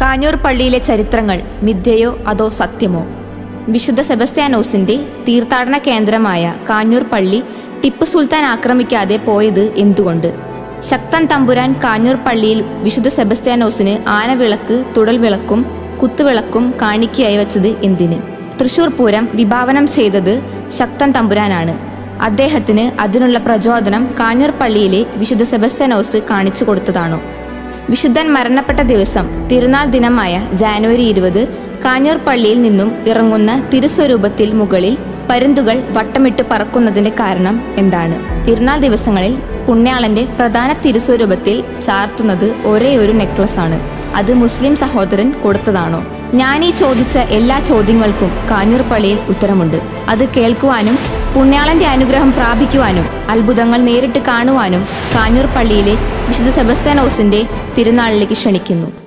കാഞ്ഞൂർ പള്ളിയിലെ ചരിത്രങ്ങൾ മിഥ്യയോ അതോ സത്യമോ? വിശുദ്ധ സെബസ്ത്യാനോസിന്റെ തീർത്ഥാടന കേന്ദ്രമായ കാഞ്ഞൂർ പള്ളി ടിപ്പു സുൽത്താൻ ആക്രമിക്കാതെ പോയത് എന്തുകൊണ്ട്? ശക്തൻ തമ്പുരാൻ കാഞ്ഞൂർ പള്ളിയിൽ വിശുദ്ധ സെബസ്ത്യാനോസിന് ആനവിളക്ക് തുടൽവിളക്കും കുത്തുവിളക്കും കാണിക്കയായി വച്ചത് എന്തിന്? തൃശൂർ പൂരം വിഭാവനം ചെയ്തത് ശക്തൻ തമ്പുരാനാണ്. അദ്ദേഹത്തിന് അതിനുള്ള പ്രചോദനം കാഞ്ഞൂർ പള്ളിയിലെ വിശുദ്ധ സെബസ്ത്യാനോസ് കാണിച്ചു കൊടുത്തതാണോ? വിശുദ്ധൻ മരണപ്പെട്ട ദിവസം തിരുനാൾ ദിനമായ ജാനുവരി ഇരുപത് കാഞ്ഞൂർ പള്ളിയിൽ നിന്നും ഇറങ്ങുന്ന തിരുസ്വരൂപത്തിൽ മുകളിൽ പരുന്തുകൾ വട്ടമിട്ട് പറക്കുന്നതിന്റെ കാരണം എന്താണ്? തിരുനാൾ ദിവസങ്ങളിൽ പുണ്യാളന്റെ പ്രധാന തിരുസ്വരൂപത്തിൽ ചാർത്തുന്നത് ഒരേ ഒരു നെക്ലസ് ആണ്. അത് മുസ്ലിം സഹോദരൻ കൊടുത്തതാണോ? ഈ ചോദിച്ച എല്ലാ ചോദ്യങ്ങൾക്കും കാഞ്ഞൂർ പള്ളിയിൽ ഉത്തരമുണ്ട്. അത് കേൾക്കുവാനും പുണ്യാളന്റെ അനുഗ്രഹം പ്രാപിക്കുവാനും അത്ഭുതങ്ങൾ നേരിട്ട് കാണുവാനും കാഞ്ഞൂർ പള്ളിയിലെ വിശുദ്ധ സെബസ്ത്യാനോസിന്റെ തിരുനാളിലേക്ക് ക്ഷണിക്കുന്നു.